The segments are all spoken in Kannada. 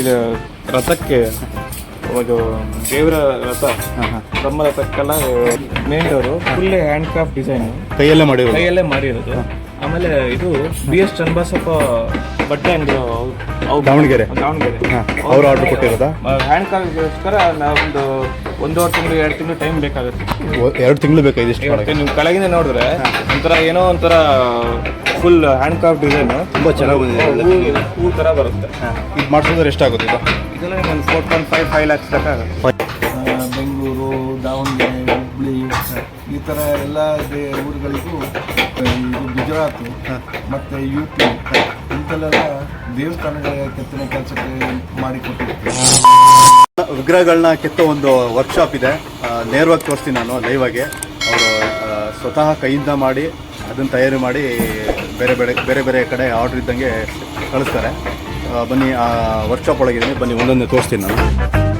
ಇದು ರಥಕ್ಕೆ ಇದು ದೇವರ ರಥ Brahma ರಥಕ್ಕೆಲ್ಲ door full hand craft design ಕೈಯಲ್ಲೇ ಮಾಡಿ ಕೈಯಲ್ಲೇ ಮಾಡಿರೋದು. ಆಮೇಲೆ ಇದು ಬಿ ಎಸ್ ಚನ್ನಬಸಪ್ಪ ಬಟ್ಟೆ ಅಂಗಡಿ ದಾವಣಗೆರೆ? ದಾವಣಗೆರೆ. ಅವ್ರು ಆರ್ಡರ್ ಕೊಟ್ಟಿರೋದ? ಹ್ಯಾಂಡ್ ಕ್ರಾಫ್ಟ್ಗೋಸ್ಕರ ನಾವೊಂದು ಒಂದೂವರೆ ತಿಂಗಳು ಎರಡು ತಿಂಗಳು ಟೈಮ್ ಬೇಕಾಗುತ್ತೆ. ಎರಡು ತಿಂಗಳು ಬೇಕಾಗಿದೆ ನೀವು ಕೆಳಗಿಂದ ನೋಡಿದ್ರೆ ಒಂಥರ ಏನೋ ಒಂಥರ ಫುಲ್ ಹ್ಯಾಂಡ್ ಕ್ರಾಫ್ಟ್ ಡಿಸೈನ್ ತುಂಬ ಚೆನ್ನಾಗಿ ಬಂದಿದೆ. ಹೂ ಥರ ಬರುತ್ತೆ. ಇದು ಮಾಡಿಸಿದ್ರೆ ಎಷ್ಟಾಗುತ್ತೆ ಇದು? ಇದೆಲ್ಲ ಒಂದು four point five five lakhs ತನಕ ಆಗುತ್ತೆ. ಬೆಂಗಳೂರು ದಾವಣಗೆರೆ ಹುಬ್ಳಿ ಈ ಥರ ಎಲ್ಲ ಊರುಗಳಿಗೂ ಗುಜರಾತ್ ಮತ್ತು ಯು ಪಿ ಇಂಥಲ್ಲೆಲ್ಲ ದೇವಸ್ಥಾನಗಳ ಕೆತ್ತನೆ ಕೆಲಸಕ್ಕೆ ಮಾಡಿಕೊಟ್ಟಿರ್ತೀವಿ. ವಿಗ್ರಹಗಳನ್ನ ಕೆತ್ತ ಒಂದು ವರ್ಕ್ಶಾಪ್ ಇದೆ. ನೇರವಾಗಿ ತೋರಿಸ್ತೀನಿ ನಾನು ಲೈವ್ ಆಗಿ. ಅವರು ಸ್ವತಃ ಕೈಯಿಂದ ಮಾಡಿ, ಅದನ್ನು ತಯಾರಿ ಮಾಡಿ ಬೇರೆ ಬೇರೆ ಬೇರೆ ಬೇರೆ ಕಡೆ ಆರ್ಡರ್ ಇದ್ದಂಗೆ ಕಳಿಸ್ತಾರೆ. ಬನ್ನಿ, ಆ ವರ್ಕ್ಶಾಪ್ ಒಳಗಿದ್ದೀನಿ. ಬನ್ನಿ, ಒಂದೊಂದೇ ತೋರಿಸ್ತೀನಿ ನಾನು.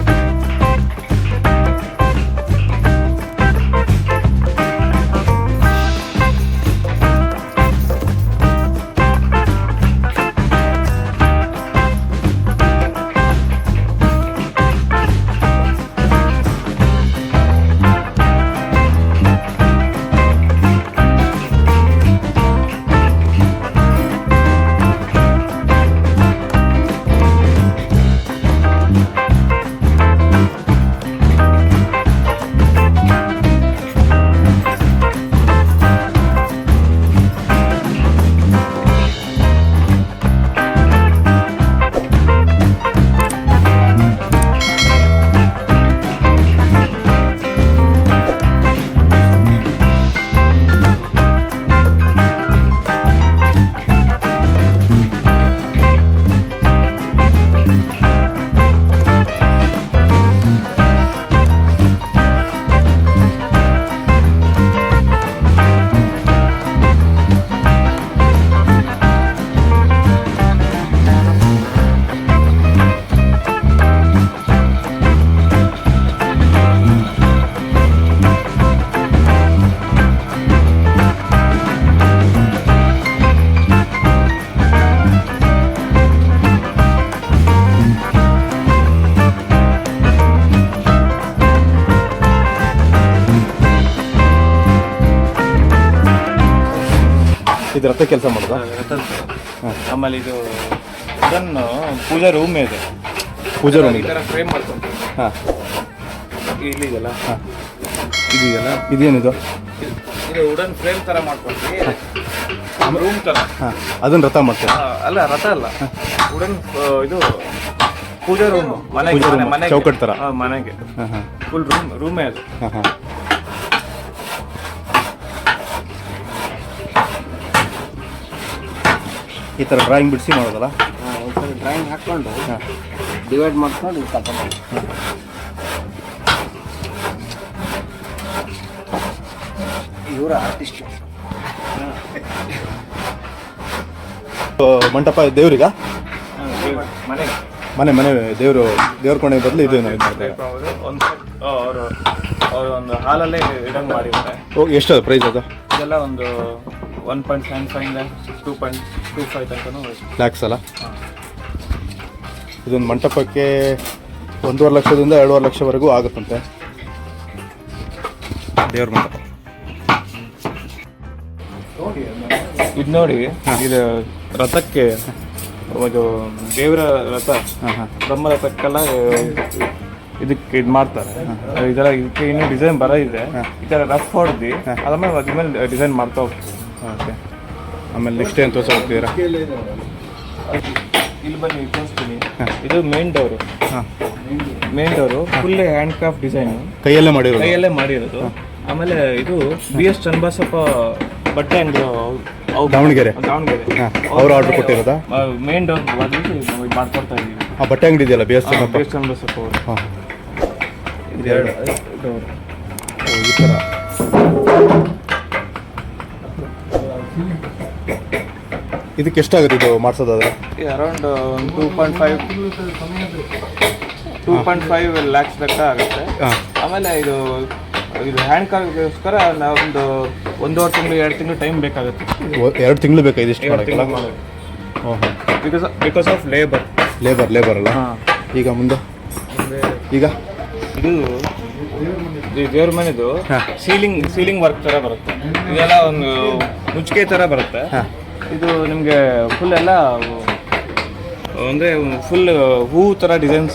ಇದು ರಥ ಕೆಲಸ ಮಾಡೋದು? ಆಮೇಲೆ ಇದು ಇದನ್ನು ಪೂಜಾ ರೂಮ್ ಇದೆ. ಪೂಜಾ ರೂಮ್ ಈ ಇದೆ ಥರ ಫ್ರೇಮ್ ಮಾಡ್ಕೊಂತೀವಿ ಹಾಂ. ಇಲ್ಲಿದೆಯಲ್ಲ? ಹಾಂ. ಇದೆಯಲ್ಲ? ಇದೇನಿದು? ಇದು ವುಡನ್ ಫ್ರೇಮ್ ಥರ ಮಾಡ್ಕೊಂತೀವಿ ರೂಮ್ ಥರ ಹಾಂ. ಅದನ್ನು ರಥ ಮಾಡ್ತಾರೆ? ಅಲ್ಲ ರಥ ಅಲ್ಲ. ವುಡನ್ ಇದು ಪೂಜಾ ರೂಮ್ ಮನೆಗೆ ಮನೆ- ಮನೆಗೆ. ಚೌಕಟ್ ಥರ. ಮನೆಗೆ. ಹಾಂ ಹಾಂ. ಫುಲ್ ರೂಮ್ ರೂಮೇ ಅದು. ಹಾಂ ಹಾಂ. ಈ ಥರ ಡ್ರಾಯಿಂಗ್ ಬಿಡಿಸಿ ಮಾಡೋದಲ್ಲ? ಒಂದ್ಸರಿ ಡ್ರಾಯಿಂಗ್ ಹಾಕ್ಕೊಂಡು ಹಾಂ. ಡಿವೈಡ್ ಮಾಡ್ಕೊಂಡು ಇದು ತಗೊಂಡು ಇವರ ಆರ್ಟಿಸ್ಟ್ ಮಂಟಪ ದೇವ್ರಿಗ? ಮನೆಗೆ ಮನೆ. ಮನೆ ದೇವರು ದೇವ್ರ ಕೋಣೆ ಬದಲು ಇದು ಅವರು ಅವರು ಒಂದು ಹಾಲಲ್ಲೇ ಇಡಂಗ್ ಮಾಡಿದ್ದಾರೆ ಓ ಎಷ್ಟು ಪ್ರೈಸ್ ಅದು? ಇದೆಲ್ಲ ಒಂದು one point seven five two point two five ತನಕ ಲ್ಯಾಕ್ಸ್ ಅಲ್ಲ? ಇದೊಂದು ಮಂಟಪಕ್ಕೆ ಒಂದೂವರೆ ಲಕ್ಷದಿಂದ ಎರಡೂವರೆ ಲಕ್ಷವರೆಗೂ ಆಗುತ್ತಂತೆ. ದೇವ್ರ ಮಂಟಪ. ಇದು ನೋಡಿ ಇದು ರಥಕ್ಕೆ ಒಂದು ದೇವರ ರಥ ಹಾಂ ಹಾಂ. ಬ್ರಹ್ಮ ರಥಕ್ಕೆಲ್ಲ ಇದಕ್ಕೆ ಇದು ಮಾಡ್ತಾರೆ. ಇದೆಲ್ಲ ಇದಕ್ಕೆ ಇನ್ನೂ ಡಿಸೈನ್ ಬರ ಇದೆ ಈ ಥರ ರಫ್ ಹೊಡೆದು ಅದಮೇಲೆ ಅದ್ರ ಮೇಲೆ ಡಿಸೈನ್ ಮಾಡ್ತಾ ಹೋಗ್ತೀವಿ. ಓಕೆ. ಆಮೇಲೆ ನೆಕ್ಸ್ಟ್ ಏನು ತೋರಿಸ ಹೋಗ್ತೀರಾ? ಇಲ್ಲಿ ಬನ್ನಿ ತೋರಿಸ್ತೀನಿ. ಇದು ಮೇನ್ ಡೋರು ಹಾಂ. Main door full hand craft design ಕೈಯಲ್ಲೇ ಮಾಡಿರೋದು? ಕೈಯಲ್ಲೇ ಮಾಡಿರೋದು. ಆಮೇಲೆ ಇದು ಬಿ ಎಸ್ ಚನ್ನಬಸಪ್ಪ ಬಟ್ಟೆ ಅಂಗಡಿ ದಾವಣಗೆರೆ? ದಾವಣಗೆರೆ. ಹಾಂ. ಅವ್ರು ಆರ್ಡರ್ ಕೊಟ್ಟಿರೋದಾ? ಮೇನ್ ಡೋರ್ ಮಾಡ್ಕೊಡ್ತಾ ಇದ್ದೀವಿ. ಆ ಬಟ್ಟೆ ಅಂಗಡಿ ಇದೆಯಲ್ಲ B S B S Channabasappa ಅವರು. ಹಾಂ. ಇದೆರಡು ಡೋರ್ ಈ ಥರ ಇದಕ್ಕೆ ಎಷ್ಟಾಗುತ್ತೆ ಇದು ಮಾಡಿಸೋದಾದ್ರೆ? Around two point five two point five lakhs ಲೆಕ್ಕ ಆಗುತ್ತೆ. ಆಮೇಲೆ ಇದು ಇದು ಹ್ಯಾಂಡ್ ಕಾರ್ಗೋಸ್ಕರ ನಾವೊಂದು ಒಂದೂವರೆ ತಿಂಗಳು ಎರಡು ತಿಂಗಳು ಟೈಮ್ ಬೇಕಾಗುತ್ತೆ. ಎರಡು ತಿಂಗಳು ಬೇಕಾ ಇದಿಷ್ಟು ಮಾಡೋಕ್ಕೆಲ್ಲ because because of labour labour labour ಅಲ್ಲ? ಹಾಂ. ಈಗ ಮುಂದೆ ಈಗ? ಇದು ದೇವ್ರ ಮನೆದು ಸೀಲಿಂಗ್ ಸೀಲಿಂಗ್ ವರ್ಕ್ ತರ ಬರುತ್ತೆ. ಇದೆಲ್ಲ ಒಂದು ಮುಚ್ಚಿಗೆ ತರ ಬರುತ್ತೆ. ಇದು ನಿಮಗೆ ಫುಲ್ ಎಲ್ಲ ಅಂದ್ರೆ ಫುಲ್ ಹೂ ತರ ಡಿಸೈನ್ಸ್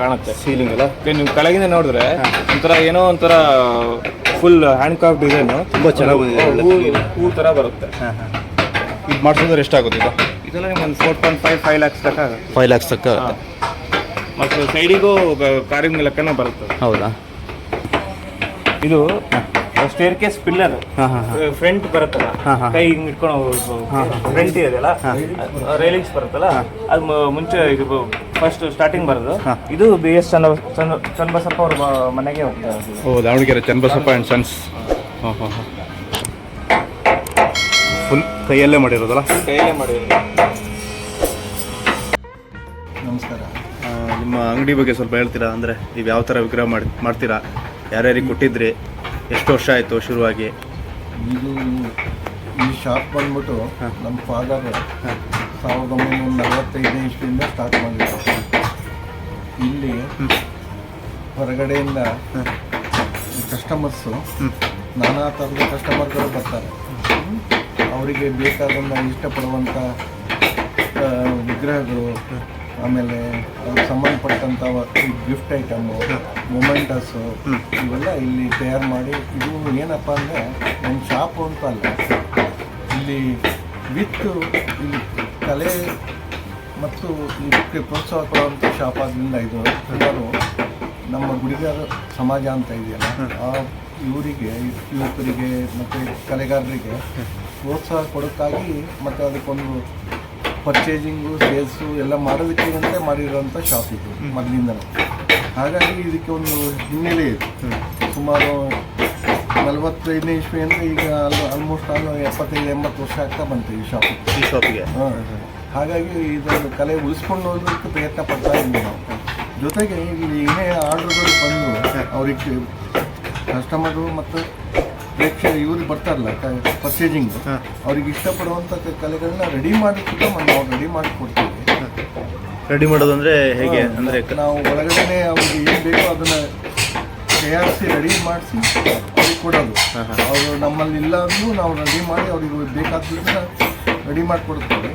ಕಾಣುತ್ತೆ ಸೀಲಿಂಗ್ ಎಲ್ಲ. ನೀವು ಕೆಳಗಿಂದ ನೋಡಿದ್ರೆ ಒಂಥರ ಏನೋ ಒಂಥರ ಫುಲ್ ಹ್ಯಾಂಡ್ ಕ್ರಾಫ್ಟ್ ಡಿಸೈನ್ ತುಂಬ ಚೆನ್ನಾಗಿ ಹೂ ಹೂ ತರ ಬರುತ್ತೆ. ಇದು ಮಾಡ್ಸೋದ್ರೆ ಎಷ್ಟಾಗುತ್ತೆ ಇದು? ಇದೆಲ್ಲ ನಿಮ್ಗೆ ಒಂದು four point five five lakhs ತಕ್ಕ ಫೈವ್ ಲ್ಯಾಕ್ಸ್ ತಕ್ಕ. ಮತ್ತು ಸೈಡಿಗೂ ಕಾರಿಂಗ್ ಲೆಕ್ಕನೇ ಬರುತ್ತೆ. ಹೌದಾ? ಇದು ಸ್ಟೇರ್ ಕೇಸ್ ಪಿಲ್ಲರ್ ಹಾಂ ಹಾಂ. ಫ್ರಂಟ್ ಬರುತ್ತಲ್ಲ? ಹಾ, ಹಾ. ಕೈ ಹಿಂಗ್ ಇಟ್ಕೊಂಡು ಫ್ರಂಟ್ ಇದೆಯಲ್ಲ? ರೈಲಿಂಗ್ಸ್ ಬರುತ್ತಲ್ಲ? ಅದು ಮುಂಚೆ ಇದು ಫಸ್ಟ್ ಸ್ಟಾರ್ಟಿಂಗ್ ಬರೋದು. ಹಾ. ಇದು ಬಿ ಎಸ್ ಚನ್ನ ಚನ್ನಬಸಪ್ಪ ಅವ್ರ ಮನೆಗೆ ಹೋಗ್ತಾರೆ ಓ ದಾವಣಗೆರೆ ಚನ್ನಬಸಪ್ಪ ಆ್ಯಂಡ್ ಸನ್ಸ್ ಹಾಂ ಹಾಂ ಹಾಂ. ಫುಲ್ ಕೈಯಲ್ಲೇ ಮಾಡಿರೋದಲ್ಲ? ಕೈಯಲ್ಲೇ ಮಾಡಿರೋದು. ನಿಮ್ಮ ಅಂಗಡಿ ಬಗ್ಗೆ ಸ್ವಲ್ಪ ಹೇಳ್ತೀರಾ? ಅಂದರೆ ನೀವು ಯಾವ ಥರ ವಿಗ್ರಹ ಮಾಡಿ ಮಾಡ್ತೀರಾ? ಯಾರ್ಯಾರಿಗೆ ಕೊಟ್ಟಿದ್ರಿ? ಎಷ್ಟು ವರ್ಷ ಆಯಿತು ಶುರುವಾಗಿ? ಇದು ಈ ಶಾಪ್ ಬಂದ್ಬಿಟ್ಟು ನಮ್ಮ ಫಾದರ್ ಸಾವಿರದ ಒಂಬೈನೂರ ನಲವತ್ತೈದನೇ ಇಸ್ವಿಯಿಂದ ಸ್ಟಾರ್ಟ್ ಮಾಡಿದ್ರು. ಇಲ್ಲಿ ಹೊರಗಡೆಯಿಂದ ಕಸ್ಟಮರ್ಸು ನಾನಾ ಥರದ ಕಸ್ಟಮರ್ಗಳು ಬರ್ತಾರೆ. ಅವರಿಗೆ ಬೇಕಾದಂಥ ಇಷ್ಟಪಡುವಂಥ ವಿಗ್ರಹಗಳು ಆಮೇಲೆ ಅದಕ್ಕೆ ಸಂಬಂಧಪಟ್ಟಂಥ ಗಿಫ್ಟ್ ಐಟಮು ಮೊಮೆಂಟಸ್ಸು ಇವೆಲ್ಲ ಇಲ್ಲಿ ತಯಾರು ಮಾಡಿ, ಇದು ಏನಪ್ಪ ಅಂದರೆ ನಮ್ಮ ಶಾಪು ಅಂತ ಅಲ್ಲ. ಇಲ್ಲಿ ವಿತ್ ಇಲ್ಲಿ ಕಲೆ ಮತ್ತು ಇದಕ್ಕೆ ಪ್ರೋತ್ಸಾಹ ಕೊಡುವಂಥ ಶಾಪ್ ಆದ್ದರಿಂದ ಇದು ಎಲ್ಲರೂ ನಮ್ಮ ಗುಡಿಗಾರ ಸಮಾಜ ಅಂತ ಇದೆಯಲ್ಲ, ಆ ಇವರಿಗೆ ಯುವಕರಿಗೆ ಮತ್ತು ಕಲೆಗಾರರಿಗೆ ಪ್ರೋತ್ಸಾಹ ಕೊಡೋಕ್ಕಾಗಿ ಮತ್ತು ಅದಕ್ಕೊಂದು ಪರ್ಚೇಸಿಂಗು ಸೇಲ್ಸು ಎಲ್ಲ ಮಾಡೋದಕ್ಕೆ ಅಂತ ಮಾಡಿರೋಂಥ ಶಾಪ್ ಇದು ಮೊದಲಿಂದಲೂ ಹಾಗಾಗಿ ಇದಕ್ಕೆ ಒಂದು ಹಿನ್ನೆಲೆ ಇದೆ. ಸುಮಾರು ನಲವತ್ತೈದನೇ ಇಸ್ವಿ ಅಂದರೆ ಈಗ ಆಲ್ಮೋಸ್ಟ್ ಆಲ್ ಎಪ್ಪತ್ತೈದು ಎಂಬತ್ತು ವರ್ಷ ಆಗ್ತಾ ಬಂತು ಈ ಶಾಪ್ ಈ ಶಾಪಿಗೆ ಹಾಗಾಗಿ ಇದನ್ನು ಕಲೆ ಉಳಿಸ್ಕೊಂಡು ಹೋಗೋದಕ್ಕೆ ಪ್ರಯತ್ನ ಪಡ್ತಾ ಇದ್ದೀವಿ ನಾವು. ಜೊತೆಗೆ ಇಲ್ಲಿ ಏನೇ ಆರ್ಡ್ರ್ಗಳು ಬಂದು ಅವ್ರಿಗೆ ಕಸ್ಟಮರು ಮತ್ತು ಪ್ರೇಕ್ಷಕ ಇವ್ರಿಗೆ ಬರ್ತಾರಲ್ಲ ಪರ್ಚೇಸಿಂಗ್ ಅವ್ರಿಗೆ ಇಷ್ಟಪಡುವಂಥ ಕಲೆಗಳನ್ನ ರೆಡಿ ಮಾಡಿ ಕೂಡ ನಾವು ರೆಡಿ ಮಾಡಿ ಕೊಡ್ತೀವಿ. ರೆಡಿ ಮಾಡೋದಂದ್ರೆ ಹೇಗೆ ಅಂದರೆ ನಾವು ಒಳಗಡೆನೆ ಅವ್ರಿಗೆ ಏನು ಬೇಕೋ ಅದನ್ನ ತಯಾರಿಸಿ ರೆಡಿ ಮಾಡಿಸಿ ಅವ್ರಿಗೆ ಕೊಡೋದು. ಅವರು ನಮ್ಮಲ್ಲಿ ಇಲ್ಲ ಅಂದ್ರೂ ನಾವು ರೆಡಿ ಮಾಡಿ ಅವ್ರಿಗೆ ಬೇಕಾದ್ದನ್ನ ರೆಡಿ ಮಾಡಿಕೊಡ್ತೇವೆ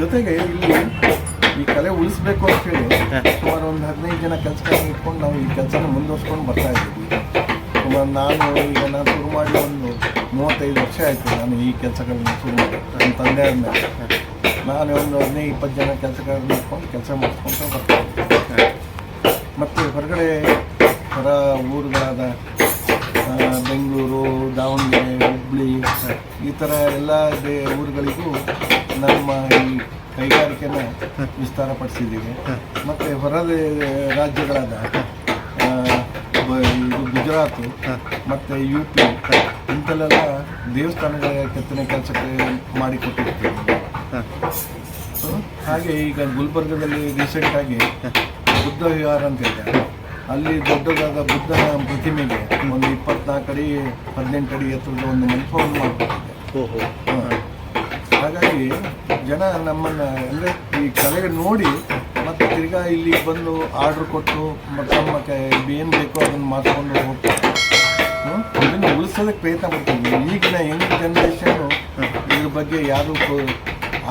ಜೊತೆಗೆ ಇಲ್ಲಿ ಈ ಕಲೆ ಉಳಿಸ್ಬೇಕು ಅಂತ ಹೇಳಿ ಸುಮಾರು ಒಂದು ಹದಿನೈದು ಜನ ಕೆಲಸಗಳನ್ನ ಇಟ್ಕೊಂಡು ನಾವು ಈ ಕೆಲಸನ ಮುಂದುವರ್ಸ್ಕೊಂಡು ಬರ್ತಾ ಇದ್ದೀವಿ. ನಾನು ಈಗ ನಾನು ಶುರು ಮಾಡಿ ಒಂದು ಮೂವತ್ತೈದು ವರ್ಷ ಆಯಿತು ನಾನು ಈ ಕೆಲಸಗಳನ್ನ ಶುರು ಮಾಡಿ ನನ್ನ ತಂದೆ ಆದಮೇಲೆ ನಾನು ಒಂದು ಹದಿನೈದು, ಇಪ್ಪತ್ತು ಜನ ಕೆಲಸಗಳನ್ನ ಇಟ್ಕೊಂಡು ಕೆಲಸ ಮಾಡಿಸ್ಕೊಂಡು ಬರ್ತಾ ಇದ್ದೀನಿ ಮತ್ತು ಹೊರಗಡೆ ಹೊರ ಊರುಗಳಾದ ಬೆಂಗಳೂರು, ದಾವಣಗೆರೆ ಹುಬ್ಬಳ್ಳಿ ಈ ಥರ ಎಲ್ಲ ದೇ- ಊರುಗಳಿಗೂ ನಮ್ಮ ಈ ಕೈಗಾರಿಕೆನ ವಿಸ್ತಾರಪಡಿಸಿದ್ದೀವಿ. ಮತ್ತು ಹೊರದೇ ರಾಜ್ಯಗಳಾದ ಗುಜರಾತು ಮತ್ತು ಯು ಪಿ ಇಂಥಲ್ಲೆಲ್ಲ ದೇವಸ್ಥಾನಗಳ ಕೆತ್ತನೆ ಕೆಲಸಕ್ಕೆ ಮಾಡಿಕೊಟ್ಟಿರ್ತೀವಿ. ಹಾಗೆ ಈಗ ಗುಲ್ಬರ್ಗದಲ್ಲಿ ರೀಸೆಂಟಾಗಿ ಬುದ್ಧ ವಿಹಾರ ಅಂತ ಇದೆ. ಅಲ್ಲಿ ದೊಡ್ಡದಾದ ಬುದ್ಧನ ಪ್ರತಿಮೆಗೆ ಒಂದು ಇಪ್ಪತ್ನಾಲ್ಕು ಅಡಿ ಹದಿನೆಂಟು ಅಡಿ ಎತ್ತರದ ಒಂದು ಮಂಟಪವನ್ನು ಮಾಡಿಕೊಟ್ಟಿದೆ. ಓಹೋ. ಹಾಗಾಗಿ ಜನ ನಮ್ಮನ್ನು ಅಂದರೆ ಈ ಕಲೆಗೆ ನೋಡಿ ತಿರ್ಗಾ ಇಲ್ಲಿ ಬಂದು ಆರ್ಡ್ರ್ ಕೊಟ್ಟು ಮತ್ತು ತಮ್ಮ ಏನು ಬೇಕೋ ಅದನ್ನು ಮಾಡ್ಕೊಂಡು ಹೋಗ್ತಾರೆ? ಇದನ್ನು ಉಳಿಸೋದಕ್ಕೆ ಪ್ರಯತ್ನ ಪಡ್ತೀವಿ ಈಗಿನ ಯಂಗ್ ಜನ್ರೇಷನ್ನು ಇದ್ರ ಬಗ್ಗೆ ಯಾರು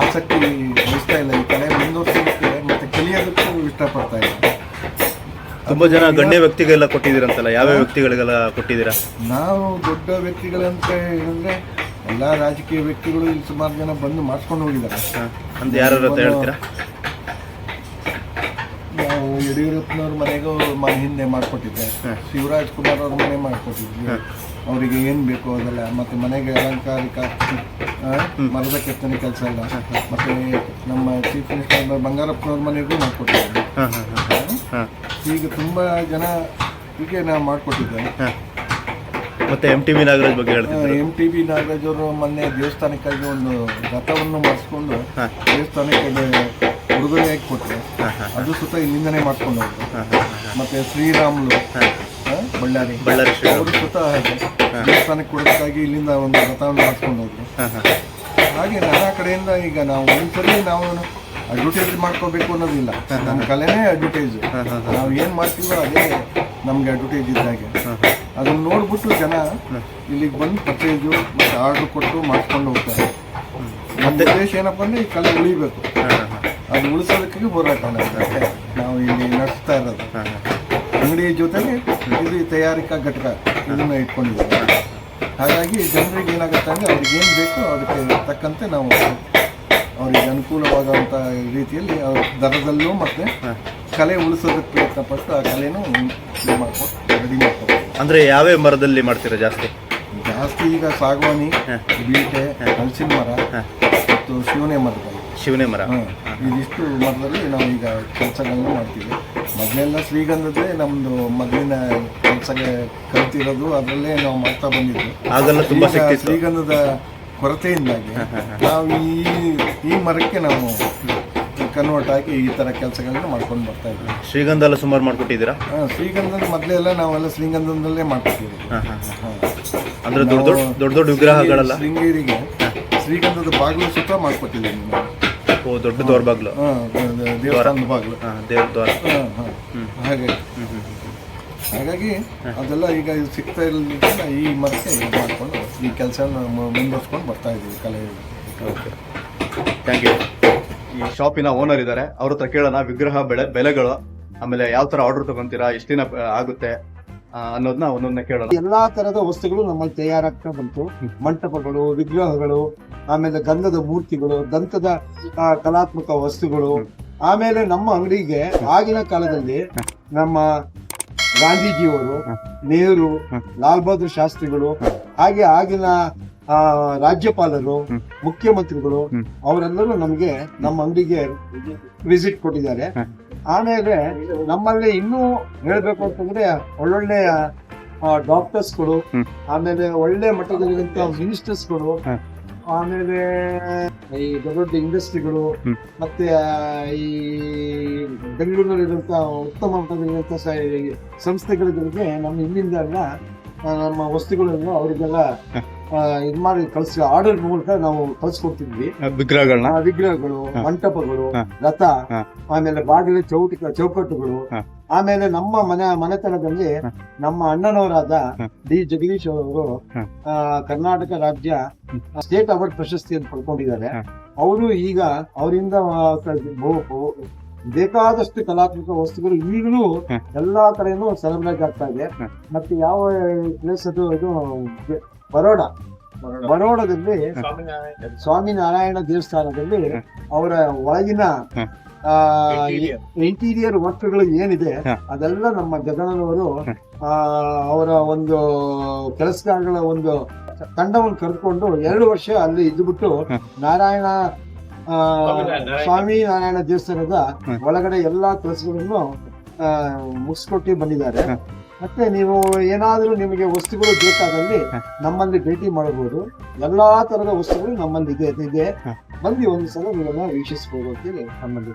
ಆಸಕ್ತಿ ವಹಿಸ್ತಾ ಇಲ್ಲ. ಈ ಕಲೆ ಮುಂದುವರ್ಸೋದಕ್ಕೆ ಮತ್ತು ಕಲಿಯೋದಕ್ಕೂ ಇಷ್ಟಪಡ್ತಾ ಇಲ್ಲ. ತುಂಬ ಜನ ಗಣ್ಯ ವ್ಯಕ್ತಿಗೆಲ್ಲ ಕೊಟ್ಟಿದ್ದೀರಂತಲ್ಲ. ಯಾವ ವ್ಯಕ್ತಿಗಳಿಗೆಲ್ಲ ಕೊಟ್ಟಿದ್ದೀರಾ? ನಾವು ದೊಡ್ಡ ವ್ಯಕ್ತಿಗಳಂತ ಹೇಳಿದ್ರೆ ಎಲ್ಲ ರಾಜಕೀಯ ವ್ಯಕ್ತಿಗಳು ಇಲ್ಲಿ ಸುಮಾರು ಜನ ಬಂದು ಮಾಡಿಸ್ಕೊಂಡು ಹೋಗಿದ್ದಾರೆ. ಅಂತ ಯಾರು ಅಂತ ಹೇಳ್ತೀರಾ? ಯಡಿಯೂರಪ್ಪನವ್ರ ಮನೆಗೂ ಮ ಹಿಂದೆ ಮಾಡಿಕೊಟ್ಟಿದ್ದೆ. ಶಿವರಾಜ್ ಕುಮಾರ್ ಅವ್ರ ಮನೆ ಮಾಡಿಕೊಟ್ಟಿದ್ವಿ. ಅವರಿಗೆ ಏನು ಬೇಕು ಅದೆಲ್ಲ ಮತ್ತು ಮನೆಗೆ ಅಲಂಕಾರಿಕ ಆ, ಮರದ ಕೆತ್ತನೆ ಕೆಲಸ ಎಲ್ಲ. ಮತ್ತು ನಮ್ಮ ಚೀಫ್ ಮಿನಿಸ್ಟರ್ ಬಂಗಾರಪ್ಪನವ್ರ ಮನೆಗೂ ಮಾಡಿಕೊಟ್ಟಿದ್ದೆ ಹಾಂ ಹಾಂ ಹಾಂ ಹಾಂ. ಈಗ ತುಂಬ ಜನ ಹೀಗೆ ನಾವು ಮಾಡಿಕೊಟ್ಟಿದ್ದೇನೆ ಹಾಂ. ಮತ್ತೆ ಎಂ ಟಿ ವಿ ನಾಗರಾಜ್ ಬಗ್ಗೆ ಹೇಳ್ತೀನಿ ಎಂ ಟಿ ಬಿ ನಾಗರಾಜ್ ಅವರು ಮೊನ್ನೆ ದೇವಸ್ಥಾನಕ್ಕಾಗಿ ಒಂದು ರಥವನ್ನು ಮಾಡಿಸ್ಕೊಂಡು. ದೇವಸ್ಥಾನಕ್ಕೆ ಅದು ಉಡುಗೊರೆಯಾಗಿ ಕೊಟ್ಟರೆ ಅದು ಸುತ್ತ ಇಲ್ಲಿಂದನೇ ಮಾಡ್ಕೊಂಡು ಹೋದ್ರು ಮತ್ತೆ ಶ್ರೀರಾಮ್ಲು ಬಳ್ಳಾರಿ ಬಳ್ಳಾರಿ. ಅವರು ಸುತ್ತ ಹಾಗೆ ದೇವಸ್ಥಾನಕ್ಕೆ ಕೊಡೋದಕ್ಕಾಗಿ ಇಲ್ಲಿಂದ ಒಂದು ರಥವನ್ನು ಮಾಡ್ಕೊಂಡು ಹೋದ್ರು. ಹಾಗೆ ನಾನಾ ಕಡೆಯಿಂದ ಈಗ ನಾವು ಒಂದ್ಸರಿ ನಾವು ಅಡ್ವರ್ಟೈಸ್ ಮಾಡ್ಕೋಬೇಕು ಅನ್ನೋದಿಲ್ಲ. ನಮ್ಮ ಕಲೆನೇ ಅಡ್ವರ್ಟೈಸ್ ನಾವು ಏನು ಮಾಡ್ತೀವೋ ಅದೇ ನಮ್ಗೆ ಅಡ್ವರ್ಟೈಸ್ ಇದ್ದಾಗೆ ಅದನ್ನ ನೋಡ್ಬಿಟ್ಟು ಜನ ಇಲ್ಲಿಗೆ ಬಂದು ಪರ್ಚೇಸು ಮತ್ತು ಆರ್ಡರ್ ಕೊಟ್ಟು ಮಾಡ್ಕೊಂಡು ಹೋಗ್ತಾರೆ. ನಮ್ಮ ಉದ್ದೇಶ ಏನಪ್ಪ ಅಂದ್ರೆ ಈ ಕಲೆ ಉಳಿಬೇಕು. ಅದು ಉಳಿಸೋದಕ್ಕೆ ಹೋರಾಟ ಮಾಡ್ತಾರೆ ನಾವು ಇಲ್ಲಿ ನಡೆಸ್ತಾ ಇರೋದು. ಅಂಗಡಿ ಜೊತೆಗೆ ಇದು ತಯಾರಿಕಾ ಘಟಕ ಇದನ್ನ ಇಟ್ಕೊಂಡಿದ್ದೀವಿ. ಹಾಗಾಗಿ ಜನರಿಗೆ ಏನಾಗುತ್ತೆ ಅಂದರೆ ಅವ್ರಿಗೆ ಏನು ಬೇಕೋ ಅದಕ್ಕೆ ತಕ್ಕಂತೆ ನಾವು ಅವರಿಗೆ ಅನುಕೂಲವಾದಂಥ ರೀತಿಯಲ್ಲಿ ಅವ್ರ ದರದಲ್ಲೂ ಮತ್ತು ಕಲೆ ಉಳಿಸೋದಕ್ಕೆ ಪ್ರಯತ್ನಪಟ್ಟು ಆ ಕಲೆನೂ ಇದು ಮಾಡ್ಕೊಂಡು ರೆಡಿ ಮಾಡ್ಕೊಂಡು ಅಂದರೆ ಯಾವ್ಯಾವ ಮರದಲ್ಲಿ ಮಾಡ್ತೀರಾ ಜಾಸ್ತಿ? ಜಾಸ್ತಿ ಈಗ ಸಾಗವಾನಿ ಬೀಟೆ ಹಲಸಿನ ಮರ ಮತ್ತು ಶಿವನೆ ಮರಗಳು. ಶಿವನೇ ಮರ. ಇದಿಷ್ಟು ಮರದಲ್ಲಿ ನಾವು ಈಗ ಕೆಲಸಗಳನ್ನು ಮಾಡ್ತೀವಿ. ಮೊದಲೆಲ್ಲ ಶ್ರೀಗಂಧದ್ದೇ ನಮ್ಮದು ಮೊದಲಿನ ಕೆಲಸ ಕಲ್ತಿರೋದು ಅದರಲ್ಲೇ ನಾವು ಮಾಡ್ತಾ ಬಂದಿದ್ದು. ಅದೆಲ್ಲ ತುಂಬಾ ಈಗ ಶಕ್ತಿ ಇತ್ತು. ಶ್ರೀಗಂಧದ ಕೊರತೆಯಿಂದಾಗಿ ನಾವು ಈ ಈ ಮರಕ್ಕೆ ನಾವು ಕನ್ವರ್ಟ್ ಆಗಿ ಈ ಥರ ಕೆಲಸಗಳನ್ನ ಮಾಡ್ಕೊಂಡು ಬರ್ತಾ ಇದ್ದೀವಿ. ಶ್ರೀಗಂಧ ಎಲ್ಲ ಸುಮಾರು ಮಾಡ್ಕೊಟ್ಟಿದ್ದೀರಾ? ಹಾಂ ಶ್ರೀಗಂಧದ ಮೊದಲೆಲ್ಲ ನಾವೆಲ್ಲ ಶ್ರೀಗಂಧದಲ್ಲೇ ಮಾಡ್ಕೊತೀವಿ ಅಂದ್ರೆ ದೊಡ್ಡ ದೊಡ್ಡ ದೊಡ್ಡ ದೊಡ್ಡ ವಿಗ್ರಹಗಳೆಲ್ಲ? ಶೃಂಗೇರಿಗೆ ಶ್ರೀಗಂಧದ ಬಾಗಿಲು ಸುತ್ತ ಮಾಡ್ಕೊಟ್ಟಿದ್ದೀವಿ. ನಾವು ಓ ದೊಡ್ಡ ಹಾಂ ದೇವಸ್ಥಾನದ ಬಾಗಿಲು. ಹಾ ದೇವ್ರ ದ್ವಾರ. ಹಾಂ ಹಾಂ ಹಾಗೆ. ಹಾಗಾಗಿ ಅದೆಲ್ಲ ಈಗ ಇದು ಸಿಗ್ತಾ ಇರಲಿಲ್ಲ ಈ ಮತ್ತೆ ಇದು ಮಾಡಿಕೊಂಡು ಈ ಕೆಲಸ ಮುಂದುವರ್ಸ್ಕೊಂಡು ಬರ್ತಾ ಇದ್ದೀವಿ ಕಲೆ ಓಕೆ. ಥ್ಯಾಂಕ್ ಯು ಈ ಶಾಪಿನ ಓನರ್ ಇದ್ದಾರೆ ಅವ್ರ ಹತ್ರ ಕೇಳೋಣ. ವಿಗ್ರಹ ಬೆಳೆ ಬೆಲೆಗಳು ಆಮೇಲೆ ಯಾವ ತರ ಆರ್ಡರ್ ತಗೊಂತೀರಾ ಎಷ್ಟು ದಿನ ಆ, ಆಗುತ್ತೆ ಆ, ಅನ್ನೋದನ್ನ ಒಂದೊಂದನ್ನ ಕೇಳೋಣ. ಎಲ್ಲಾ ತರದ ವಸ್ತುಗಳು ನಮ್ಮಲ್ಲಿ ತಯಾರಾಗ್ತಾ ಬಂತು. ಮಂಟಪಗಳು ವಿಗ್ರಹಗಳು ಆಮೇಲೆ ಗಂಧದ ಮೂರ್ತಿಗಳು ದಂತದ ಕಲಾತ್ಮಕ ವಸ್ತುಗಳು, ಆಮೇಲೆ ನಮ್ಮ ಅಂಗಡಿಗೆ ಆಗಿನ ಕಾಲದಲ್ಲಿ ನಮ್ಮ ಗಾಂಧೀಜಿಯವರು, ನೆಹರು, ಲಾಲ್ ಬಹದ್ದೂರ್ ಶಾಸ್ತ್ರಿಗಳು, ಹಾಗೆ ಆಗಿನ ರಾಜ್ಯಪಾಲರು, ಮುಖ್ಯಮಂತ್ರಿಗಳು, ಅವರೆಲ್ಲರೂ ನಮಗೆ ನಮ್ಮ ಅಂಗಡಿಗೆ ವಿಸಿಟ್ ಕೊಟ್ಟಿದ್ದಾರೆ. ಆಮೇಲೆ ನಮ್ಮಲ್ಲಿ ಇನ್ನೂ ಹೇಳಬೇಕು ಅಂತಂದ್ರೆ ಒಳ್ಳೊಳ್ಳೆ ಡಾಕ್ಟರ್ಸ್ಗಳು ಆಮೇಲೆ ಒಳ್ಳೆ ಮಟ್ಟದಲ್ಲಿರುವಂತಹ ಮಿನಿಸ್ಟರ್ಸ್ಗಳು ಆಮೇಲೆ ಈ ದೊಡ್ಡ ದೊಡ್ಡ ಇಂಡಸ್ಟ್ರಿಗಳು ಮತ್ತೆ ಈ ಬೆಂಗಳೂರಿನಲ್ಲಿರುವಂತ ಉತ್ತಮ ಮಟ್ಟದಲ್ಲಿರುವಂತ ಸಂಸ್ಥೆಗಳ ಜೊತೆಗೆ ನಮ್ಮ ಹಿಂದಿಂದ ನಮ್ಮ ವಸ್ತುಗಳನ್ನು ಅವರಿಗೆಲ್ಲ ಇದು ಮಾಡಿ ಕಳ್ಸಿ ಆರ್ಡರ್ ಮೂಲಕ ನಾವು ಕಳ್ಸಿಕೊಡ್ತಿದ್ವಿ ವಿಗ್ರಹಗಳನ್ನ ವಿಗ್ರಹಗಳು ಮಂಟಪಗಳು. ರಥ ಆಮೇಲೆ ಬಾಗಿಲು ಚೌಟಿ ಚೌಕಟ್ಟುಗಳು ಆಮೇಲೆ ನಮ್ಮ ಮನೆ ಮನೆತನದಲ್ಲಿ ನಮ್ಮ ಅಣ್ಣನವರಾದ ಡಿ. ಜಗದೀಶ್ ಅವರು ಕರ್ನಾಟಕ ರಾಜ್ಯ ಸ್ಟೇಟ್ ಅವಾರ್ಡ್ ಪ್ರಶಸ್ತಿಯನ್ನು ಪಡ್ಕೊಂಡಿದ್ದಾರೆ. ಅವರು ಈಗ ಅವರಿಂದ ಬೇಕಾದಷ್ಟು ಕಲಾತ್ಮಕ ವಸ್ತುಗಳು ಈಗಲೂ. ಎಲ್ಲಾ ಕಡೆನೂ ಸೆಲೆಬ್ರೇಟ್ ಆಗ್ತಾ ಇದೆ. ಮತ್ತೆ ಯಾವ ಪ್ಲೇಸ್ ಅದು ಇದು ಬರೋಡ. ಬರೋಡದಲ್ಲಿ ಸ್ವಾಮಿನಾರಾಯಣ. ದೇವಸ್ಥಾನದಲ್ಲಿ ಅವರ ಒಳಗಿನ. ಇಂಟೀರಿಯರ್ ವರ್ಕ್ಗಳು ಏನಿದೆ. ಅದೆಲ್ಲ ನಮ್ಮ ಜಗಣ್ಣನವರು ಆ, ಅವರ ಒಂದು ಕೆಲಸಗಾರಗಳ ಒಂದು ತಂಡವನ್ನು ಕರೆದುಕೊಂಡು ಎರಡು ವರ್ಷ ಅಲ್ಲಿ ಇದ್ದುಬಿಟ್ಟು ನಾರಾಯಣ ಸ್ವಾಮಿ ನಾರಾಯಣ ದೇವಸ್ಥಾನದ ಒಳಗಡೆ ಎಲ್ಲಾ ಕೆಲಸಗಳನ್ನು ಮುಗಿಸ್ಕೊಟ್ಟು ಬಂದಿದ್ದಾರೆ. ಮತ್ತೆ ನೀವು ಏನಾದರೂ ನಿಮಗೆ ವಸ್ತುಗಳು ಬೇಕಾದಲ್ಲಿ ನಮ್ಮಲ್ಲಿ ಭೇಟಿ ಮಾಡಬಹುದು. ಎಲ್ಲಾ ತರದ ವಸ್ತುಗಳು ನಮ್ಮಲ್ಲಿ ಇದೆ. ಇದೆ ಬಂದು ಒಂದು ಸಲ ನೀವನ್ನ ವೀಕ್ಷಿಸಬಹುದು ಅಂತೇಳಿ ನಮ್ಮಲ್ಲಿ